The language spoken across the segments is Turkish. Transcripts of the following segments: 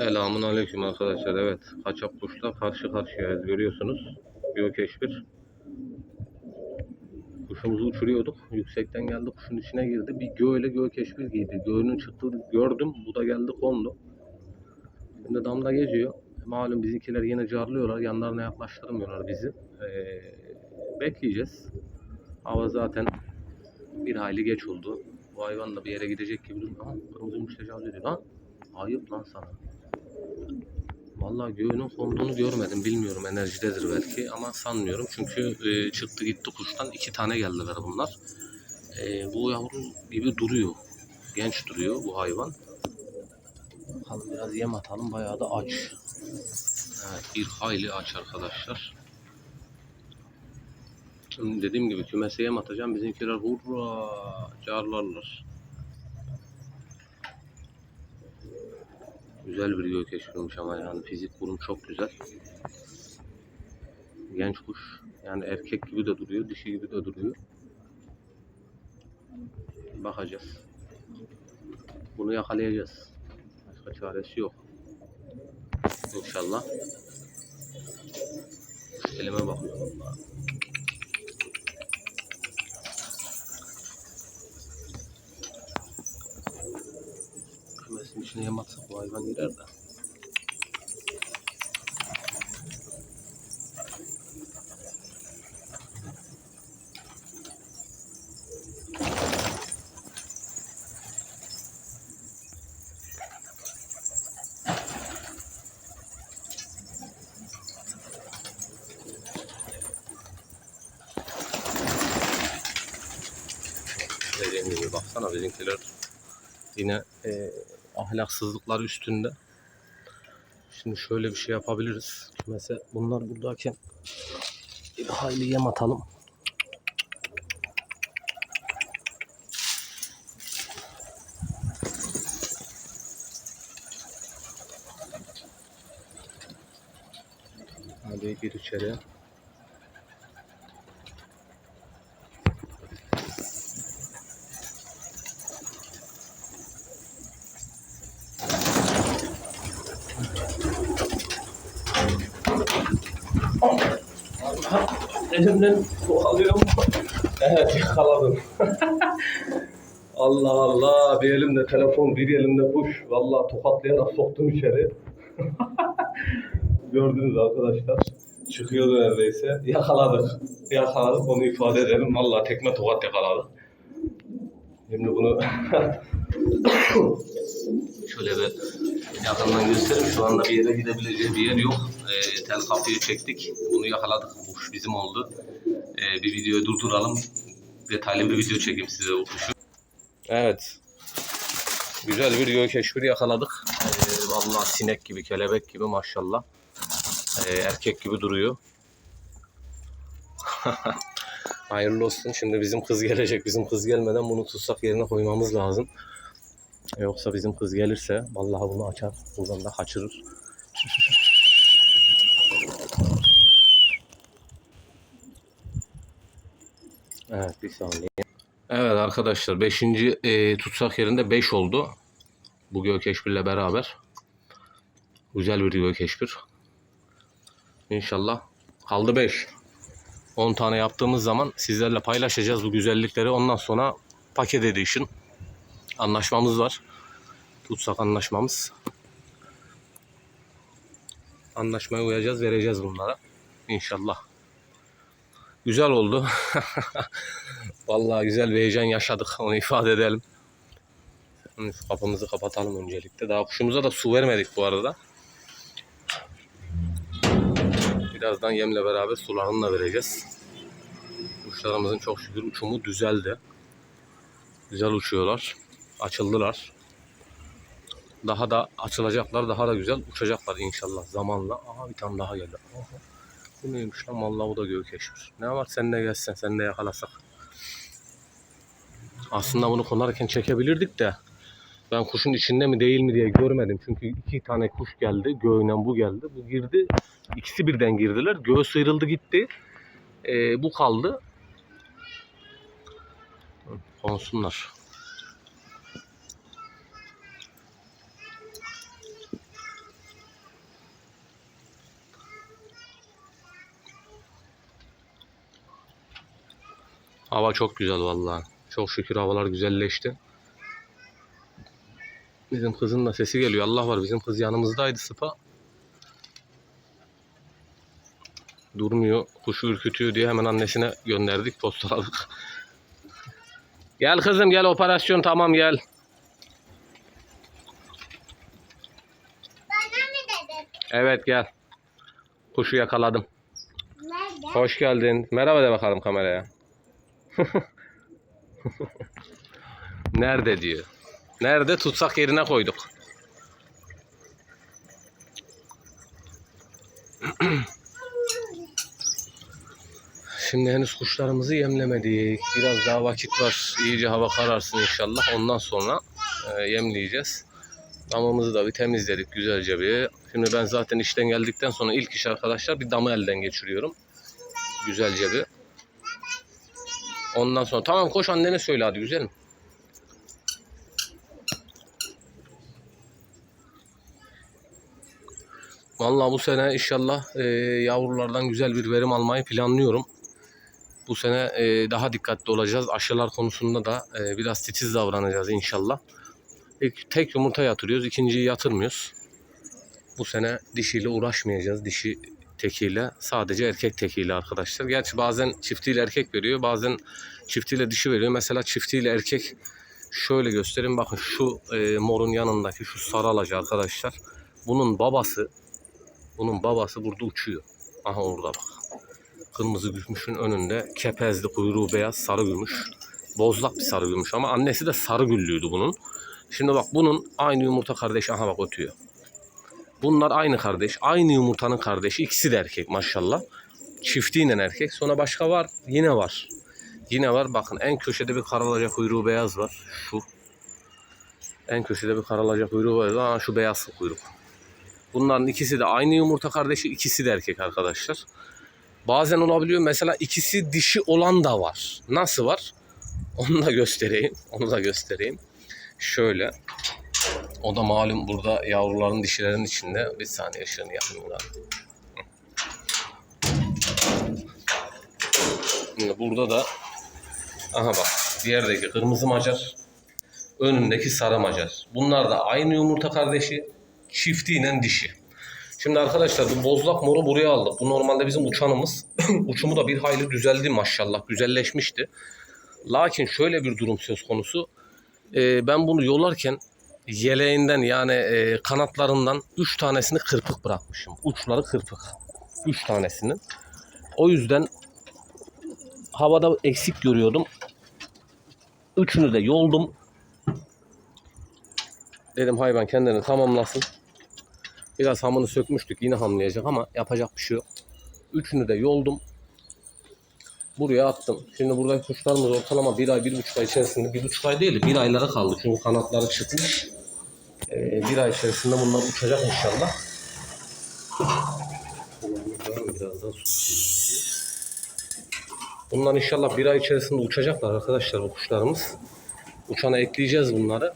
Selamun aleyküm arkadaşlar. Evet, kaçak kuşla karşı karşıyayız. Görüyorsunuz. Gökeşbir. Kuşumuzu uçuruyorduk. Yüksekten geldi, kuşun içine girdi. Bir göğle gökeşbir giydi. Göğünün çıktığını gördüm. Bu da geldi kondu. Şimdi damda geziyor. Malum bizimkiler yine carlıyorlar. Yanlarına yaklaştırmıyorlar bizi. Ee, bekleyeceğiz. Hava zaten bir hayli geç oldu. Bu hayvan da bir yere gidecek gibi duruyor. Aha, kırmızı tecavüz ediyor. Lan ayıp lan sana. Vallahi göğünün konduğunu görmedim. Bilmiyorum enerjidedir belki ama sanmıyorum. Çünkü e, çıktı gitti kuştan. iki tane geldiler bunlar. E, bu yavru gibi duruyor. Genç duruyor bu hayvan. Bakalım biraz yem atalım. Bayağı da aç. Evet, bir hayli aç arkadaşlar. Dediğim gibi kümese yem atacağım. Bizimkiler hurra carlarlar. Güzel bir göğü keşfetmiş ama yani fizik burun çok güzel. Genç kuş. Yani erkek gibi de duruyor, dişi gibi de duruyor. Bakacağız. Bunu yakalayacağız. Başka çaresi yok. İnşallah. Elime bakıyor vallahi. Kümesin içine yem atsak bu hayvan girer de. Dediğim gibi baksana bizimkiler yine e, ahlaksızlıklar üstünde. Şimdi şöyle bir şey yapabiliriz. Mesela bunlar buradayken bir hayli yem atalım. Hadi gir içeri. Elimden alıyorum. Evet yakaladım. Allah Allah bir elimde telefon bir elimde kuş. Vallahi tokatlayarak soktum içeri. Gördünüz arkadaşlar. Çıkıyordu neredeyse. Yakaladık. Yakaladık onu ifade edelim. Vallahi tekme tokat yakaladık. Şimdi bunu şöyle bir yakından göstereyim. Şu anda bir yere gidebileceği bir yer yok. Ee, tel kapıyı çektik. Bunu yakaladık. Bu bizim oldu. Ee, bir videoyu durduralım. Detaylı bir video çekeyim size o kuşu. Evet. Güzel bir göğe keşfiri yakaladık. Ee, vallahi sinek gibi, kelebek gibi maşallah. Ee, erkek gibi duruyor. Hayırlı olsun. Şimdi bizim kız gelecek. Bizim kız gelmeden bunu tutsak yerine koymamız lazım. Yoksa bizim kız gelirse vallahi bunu açar. Buradan da kaçırır. Evet bir saniye. Evet arkadaşlar 5. E, tutsak yerinde 5 oldu. Bu gökeşbirle beraber. Güzel bir gökeşbir. İnşallah. Kaldı 5. 10 tane yaptığımız zaman sizlerle paylaşacağız bu güzellikleri. Ondan sonra paket edition anlaşmamız var. Tutsak anlaşmamız. Anlaşmaya uyacağız, vereceğiz bunlara. İnşallah. Güzel oldu. Vallahi güzel bir heyecan yaşadık. Onu ifade edelim. Şu Kapımızı kapatalım öncelikle. Daha kuşumuza da su vermedik bu arada. Birazdan yemle beraber sularını da vereceğiz. Kuşlarımızın çok şükür uçumu düzeldi. Güzel uçuyorlar. Açıldılar. Daha da açılacaklar. Daha da güzel uçacaklar inşallah zamanla. Aha bir tane daha geldi. Aha. Bu neymiş lan? Vallahi bu da gökeşmiş. Ne var sen de gelsen sen de yakalasak. Aslında bunu konarken çekebilirdik de ben kuşun içinde mi değil mi diye görmedim. Çünkü iki tane kuş geldi. Göğünden bu geldi. Bu girdi. İkisi birden girdiler. Göğü sıyrıldı gitti. Ee, bu kaldı. Konsunlar. Hava çok güzel vallahi. Çok şükür havalar güzelleşti. Bizim kızın da sesi geliyor. Allah var bizim kız yanımızdaydı sıpa. Durmuyor. Kuşu ürkütüyor diye hemen annesine gönderdik. Postaladık. Gel kızım gel operasyon tamam gel. Bana mı dedin? Evet gel. Kuşu yakaladım. Nerede? Hoş geldin. Merhaba de bakalım kameraya. Nerede diyor. Nerede tutsak yerine koyduk. Şimdi henüz kuşlarımızı yemlemedik. Biraz daha vakit var. İyice hava kararsın inşallah. Ondan sonra e, yemleyeceğiz. Damımızı da bir temizledik güzelce bir. Şimdi ben zaten işten geldikten sonra ilk iş arkadaşlar bir damı elden geçiriyorum. Güzelce bir. Ondan sonra tamam koş annene söyle hadi güzelim. Vallahi bu sene inşallah e, yavrulardan güzel bir verim almayı planlıyorum. Bu sene e, daha dikkatli olacağız. Aşılar konusunda da e, biraz titiz davranacağız inşallah. İlk tek yumurta yatırıyoruz, ikinciyi yatırmıyoruz. Bu sene dişiyle uğraşmayacağız. Dişi tekiyle, sadece erkek tekiyle arkadaşlar. Gerçi bazen çiftiyle erkek veriyor, bazen çiftiyle dişi veriyor. Mesela çiftiyle erkek şöyle göstereyim. Bakın şu e, morun yanındaki şu sarı alacı arkadaşlar. Bunun babası, bunun babası burada uçuyor. Aha orada bak. Kırmızı gümüşün önünde kepezli kuyruğu beyaz sarı gümüş. Bozlak bir sarı gümüş ama annesi de sarı güllüydü bunun. Şimdi bak bunun aynı yumurta kardeşi aha bak ötüyor. Bunlar aynı kardeş. Aynı yumurtanın kardeşi. ikisi de erkek maşallah. Çiftiyle erkek. Sonra başka var. Yine var. Yine var. Bakın en köşede bir karalaca kuyruğu beyaz var. Şu. En köşede bir karalaca kuyruğu var. Aa, şu beyaz kuyruk. Bunların ikisi de aynı yumurta kardeşi. ikisi de erkek arkadaşlar. Bazen olabiliyor. Mesela ikisi dişi olan da var. Nasıl var? Onu da göstereyim. Onu da göstereyim. Şöyle. O da malum burada yavruların dişilerin içinde. Bir saniye ışığını yakayım da. Şimdi burada da aha bak diğerdeki kırmızı macar önündeki sarı macar. Bunlar da aynı yumurta kardeşi çiftiyle dişi. Şimdi arkadaşlar bu bozlak moru buraya aldık. Bu normalde bizim uçanımız. Uçumu da bir hayli düzeldi maşallah. Güzelleşmişti. Lakin şöyle bir durum söz konusu. Ee, ben bunu yolarken yeleğinden yani e, kanatlarından 3 tanesini kırpık bırakmışım. Uçları kırpık. 3 tanesinin. O yüzden havada eksik görüyordum. Üçünü de yoldum. Dedim hayvan kendini tamamlasın. Biraz hamını sökmüştük. Yine hamlayacak ama yapacak bir şey yok. Üçünü de yoldum. Buraya attım. Şimdi buradaki kuşlarımız ortalama bir ay, bir buçuk ay içerisinde, bir buçuk ay değil, bir aylara kaldı. Çünkü kanatları çıkmış. Ee, bir ay içerisinde bunlar uçacak inşallah. Biraz daha. Bunlar inşallah bir ay içerisinde uçacaklar arkadaşlar bu kuşlarımız. Uçana ekleyeceğiz bunları.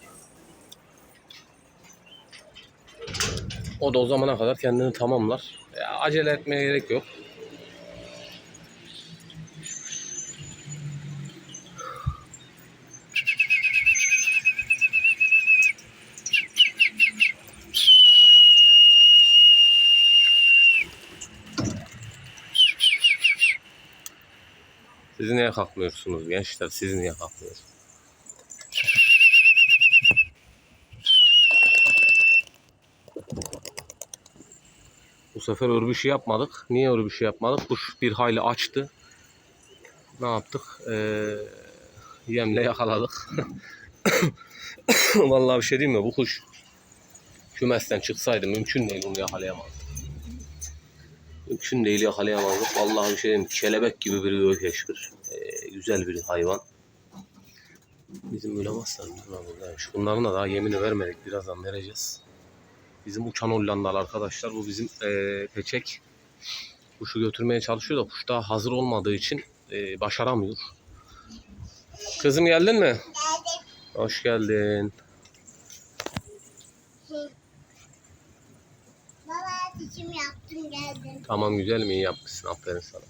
O da o zamana kadar kendini tamamlar. Ya, acele etmeye gerek yok. Siz niye kalkmıyorsunuz gençler? Siz niye kalkmıyorsunuz? Bu sefer örgüşü yapmadık. Niye örgüşü yapmadık? Kuş bir hayli açtı. Ne yaptık? Ee, yemle yakaladık. Vallahi bir şey diyeyim mi? Bu kuş kümesten çıksaydı mümkün değil bunu yakalayamazdık. Mümkün değil yakalayamazdık. Vallahi bir şey diyeyim? Kelebek gibi bir gökeşbir. Ee, güzel bir hayvan. Bizim ulemazlar buradaymış. Bunların da daha yemini vermedik. Birazdan vereceğiz. Bizim uçan Hollandalı arkadaşlar. Bu bizim eee peçek. Kuşu götürmeye çalışıyor da kuş daha hazır olmadığı için eee, başaramıyor. Kızım geldin mi? Geldim. Hoş geldin. Çekim yaptım geldim. Tamam güzel mi? İyi yapmışsın. Aferin sana.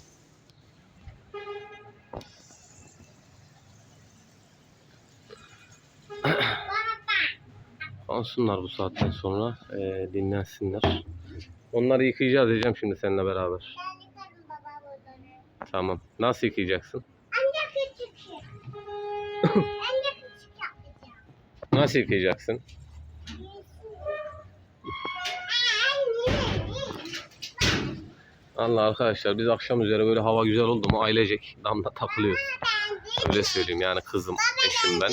Alsınlar bu saatten sonra e, dinlensinler. Onları yıkayacağız diyeceğim şimdi seninle beraber. Tamam. Nasıl yıkayacaksın? Anne küçük. Şey. Anne küçük yapacağım. Nasıl yıkayacaksın? Allah arkadaşlar biz akşam üzere böyle hava güzel oldu mu ailecek damda takılıyoruz. Öyle söyleyeyim yani kızım, eşim ben.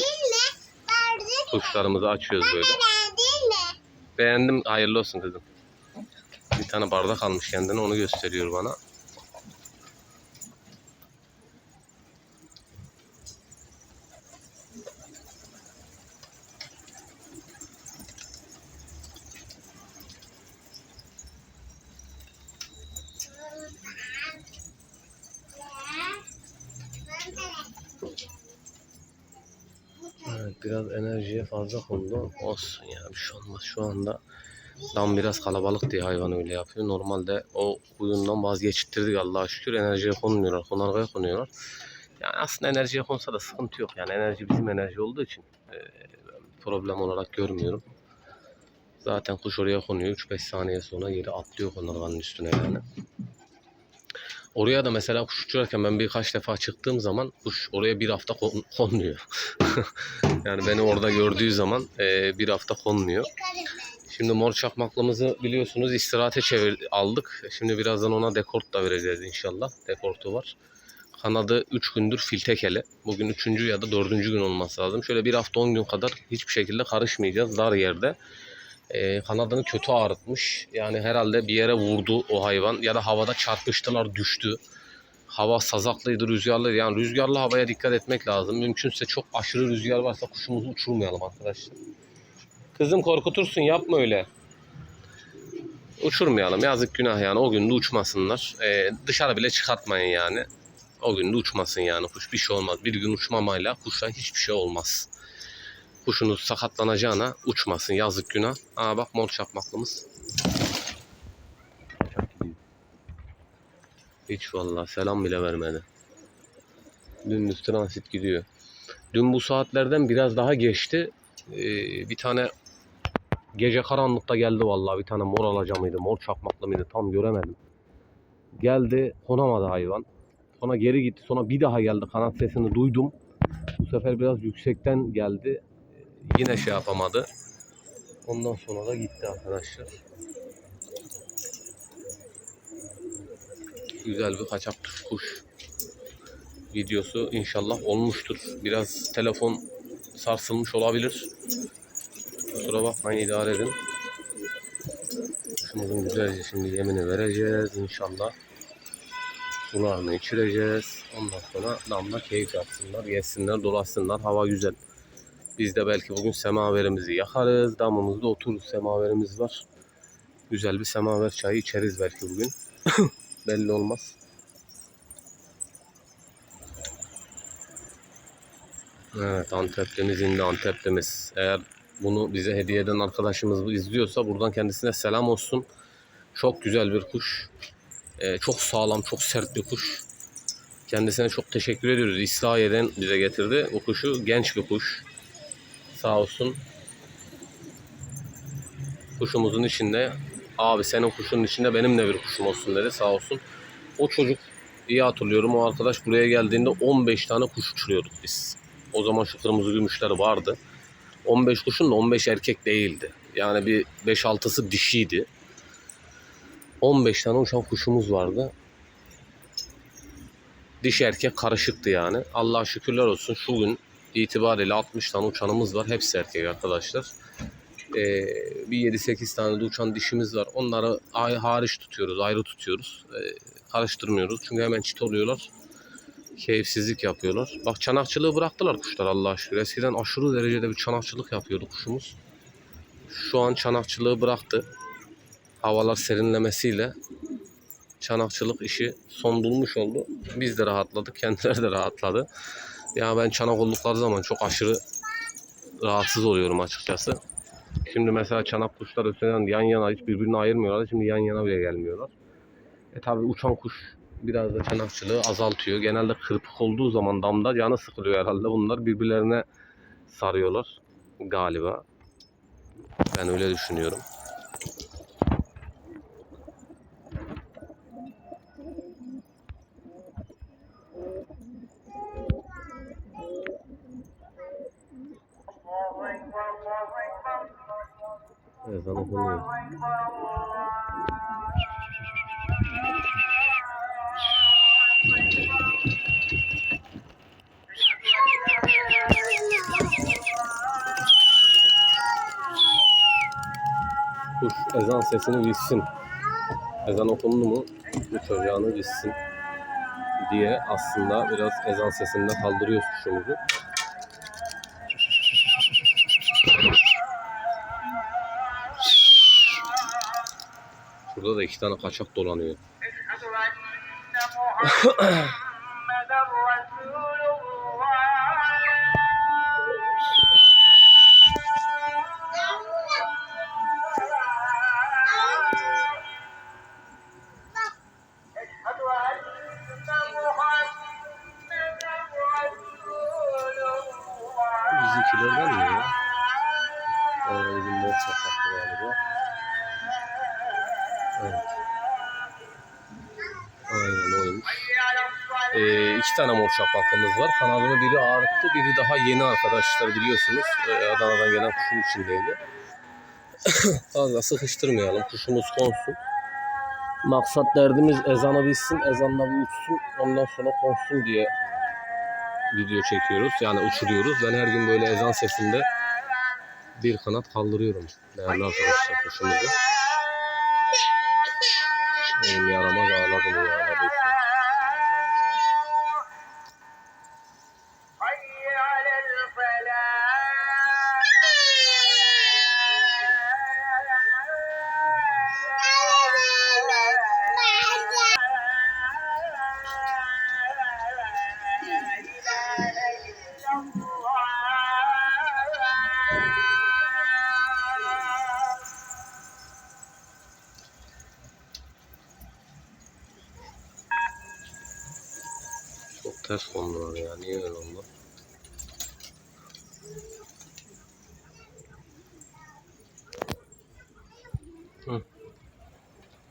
Kuşlarımızı açıyoruz böyle. Beğendim. Hayırlı olsun kızım. Bir tane bardak almış kendine onu gösteriyor bana. Evet, biraz enerjiye fazla kondu. Olsun ya bir şey olmaz. Şu anda dam biraz kalabalık diye hayvan öyle yapıyor. Normalde o huyundan vazgeçtirdik Allah'a şükür. Enerjiye konmuyorlar. Konargaya konuyorlar. Yani aslında enerjiye konsa da sıkıntı yok. Yani enerji bizim enerji olduğu için e, problem olarak görmüyorum. Zaten kuş oraya konuyor. 3-5 saniye sonra geri atlıyor konarganın üstüne yani. Oraya da mesela kuş uçurarken ben birkaç defa çıktığım zaman kuş oraya bir hafta kon- konmuyor. yani beni orada gördüğü zaman e, bir hafta konmuyor. Şimdi mor çakmaklımızı biliyorsunuz istirahate çevir aldık. Şimdi birazdan ona dekort da vereceğiz inşallah. Dekortu var. Kanadı 3 gündür filtekeli. Bugün 3. ya da 4. gün olması lazım. Şöyle bir hafta 10 gün kadar hiçbir şekilde karışmayacağız dar yerde. Ee, kanadını kötü ağrıtmış. Yani herhalde bir yere vurdu o hayvan ya da havada çarpıştılar düştü. Hava sazaklıydı, rüzgarlıydı. Yani rüzgarlı havaya dikkat etmek lazım. Mümkünse çok aşırı rüzgar varsa kuşumuzu uçurmayalım arkadaşlar. Kızım korkutursun yapma öyle. Uçurmayalım yazık günah yani o gün de uçmasınlar. Ee, dışarı bile çıkartmayın yani. O gün de uçmasın yani kuş bir şey olmaz. Bir gün uçmamayla kuşa hiçbir şey olmaz. Kuşunuz sakatlanacağına uçmasın yazık günah. Aa bak mor çapmaklımız. Hiç vallahi selam bile vermedi. Dümdüz transit gidiyor. Dün bu saatlerden biraz daha geçti. Ee, bir tane gece karanlıkta geldi vallahi bir tane mor alaca mıydı, mor çakmaklı mıydı tam göremedim. Geldi konamadı hayvan. Sonra geri gitti. Sonra bir daha geldi. Kanat sesini duydum. Bu sefer biraz yüksekten geldi. Yine şey yapamadı. Ondan sonra da gitti arkadaşlar. Güzel bir kaçak kuş videosu inşallah olmuştur. Biraz telefon sarsılmış olabilir. Kusura bakmayın idare edin. Kuşumuzun güzelce şimdi yemini vereceğiz inşallah. Sularını içireceğiz. Ondan sonra damla keyif yapsınlar, yesinler, dolaşsınlar. Hava güzel. Biz de belki bugün semaverimizi yakarız. Damımızda otururuz. Semaverimiz var. Güzel bir semaver çayı içeriz belki bugün. Belli olmaz. Evet Anteplimiz indi Anteplimiz. Eğer bunu bize hediye eden arkadaşımız izliyorsa buradan kendisine selam olsun. Çok güzel bir kuş. Ee, çok sağlam, çok sert bir kuş. Kendisine çok teşekkür ediyoruz. İslahiye'den bize getirdi bu kuşu. Genç bir kuş. Sağ olsun. Kuşumuzun içinde abi senin kuşun içinde benim de bir kuşum olsun dedi sağ olsun. O çocuk iyi hatırlıyorum o arkadaş buraya geldiğinde 15 tane kuş uçuruyorduk biz. O zaman şu kırmızı gümüşler vardı. 15 kuşun da 15 erkek değildi. Yani bir 5-6'sı dişiydi. 15 tane uçan kuşumuz vardı. Diş erkek karışıktı yani. Allah'a şükürler olsun şu gün itibariyle 60 tane uçanımız var. Hepsi erkek arkadaşlar. Ee, bir 7-8 tane de uçan dişimiz var. Onları ay- hariç tutuyoruz, ayrı tutuyoruz. Ee, karıştırmıyoruz. Çünkü hemen çit oluyorlar. Keyifsizlik yapıyorlar. Bak çanakçılığı bıraktılar kuşlar Allah'a şükür. Eskiden aşırı derecede bir çanakçılık yapıyordu kuşumuz. Şu an çanakçılığı bıraktı. Havalar serinlemesiyle çanakçılık işi son bulmuş oldu. Biz de rahatladık, kendileri de rahatladı. Ya ben çanak oldukları zaman çok aşırı rahatsız oluyorum açıkçası. Şimdi mesela çanak kuşlar öteden yan yana hiç birbirini ayırmıyorlar. Şimdi yan yana bile gelmiyorlar. E tabi uçan kuş biraz da çanakçılığı azaltıyor. Genelde kırpık olduğu zaman damda canı sıkılıyor herhalde. Bunlar birbirlerine sarıyorlar galiba. Ben öyle düşünüyorum. Ezan okunuyor. Kuş ezan sesini bilsin. Ezan okundu mu bu çocuğunu bilsin diye aslında biraz ezan sesinde kaldırıyoruz kuşumuzu. Şurada da iki tane kaçak dolanıyor. iki tane mor şapaklımız var. Kanadını biri ağrıttı, biri daha yeni arkadaşlar biliyorsunuz. Ee, Adana'dan gelen kuşun içindeydi. Fazla sıkıştırmayalım, kuşumuz konsun. Maksat derdimiz ezanı bilsin, ezanla uçsun, ondan sonra konsun diye video çekiyoruz. Yani uçuruyoruz. Ben her gün böyle ezan sesinde bir kanat kaldırıyorum değerli arkadaşlar kuşumuzu. Benim yaramaz ters kondular ya. Niye öyle oldu?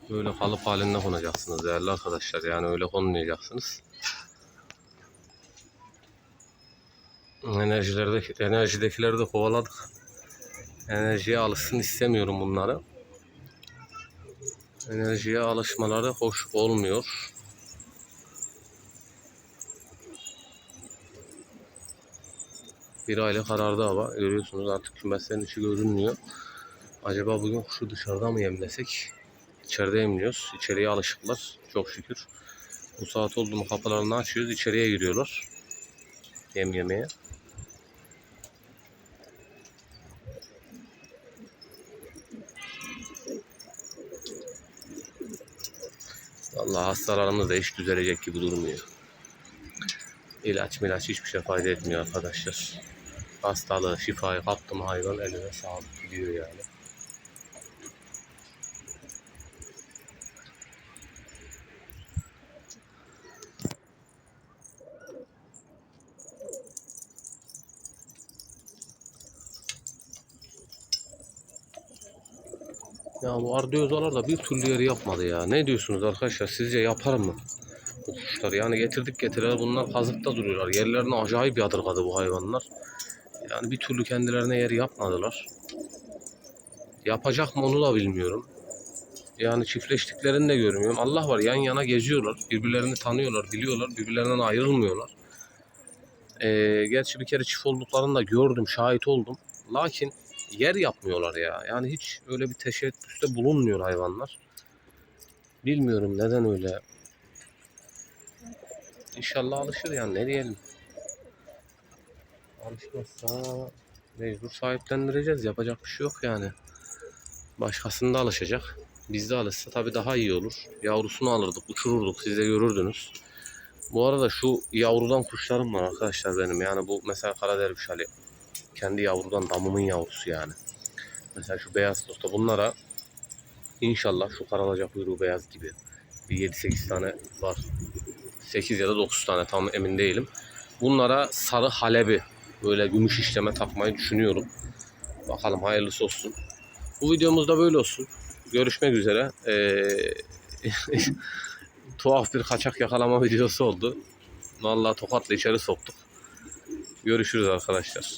Böyle kalıp halinde konacaksınız değerli arkadaşlar. Yani öyle konmayacaksınız. Enerjilerdeki, enerjidekileri de kovaladık. Enerjiye alışsın istemiyorum bunları. Enerjiye alışmaları hoş olmuyor. Aile karardı hava. Görüyorsunuz artık kümeslerin içi görünmüyor. Acaba bugün kuşu dışarıda mı yemlesek? İçeride yemliyoruz. İçeriye alışıklar. Çok şükür. Bu saat oldu mu kapılarını açıyoruz. içeriye giriyorlar. Yem yemeye. Vallahi hastalarımız da hiç düzelecek gibi durmuyor. İlaç milaç hiçbir şey fayda etmiyor arkadaşlar. Hastalığı, şifayı kaptı mı hayvan eline sağlık gidiyor yani. Ya bu ardiyozalar da bir türlü yeri yapmadı ya. Ne diyorsunuz arkadaşlar? Sizce yapar mı? Bu kuşlar yani getirdik getireler bunlar kazıkta duruyorlar. Yerlerini acayip yadırgadı bu hayvanlar. Yani bir türlü kendilerine yer yapmadılar. Yapacak mı onu da bilmiyorum. Yani çiftleştiklerini de görmüyorum. Allah var yan yana geziyorlar. Birbirlerini tanıyorlar, biliyorlar. Birbirlerinden ayrılmıyorlar. Ee, gerçi bir kere çift olduklarını da gördüm, şahit oldum. Lakin yer yapmıyorlar ya. Yani hiç öyle bir teşebbüste bulunmuyor hayvanlar. Bilmiyorum neden öyle. İnşallah alışır yani ne diyelim. Alışmazsa mecbur sahiplendireceğiz. Yapacak bir şey yok yani. Başkasında alışacak. Bizde alışsa tabii daha iyi olur. Yavrusunu alırdık, uçururduk. Siz de görürdünüz. Bu arada şu yavrudan kuşlarım var arkadaşlar benim. Yani bu mesela kara derviş Ali. Kendi yavrudan damımın yavrusu yani. Mesela şu beyaz posta bunlara inşallah şu karalacak kuyruğu beyaz gibi bir 7-8 tane var. 8 ya da 9 tane tam emin değilim. Bunlara sarı halebi böyle gümüş işleme takmayı düşünüyorum. Bakalım hayırlısı olsun. Bu videomuz da böyle olsun. Görüşmek üzere. Ee, tuhaf bir kaçak yakalama videosu oldu. Vallahi tokatla içeri soktuk. Görüşürüz arkadaşlar.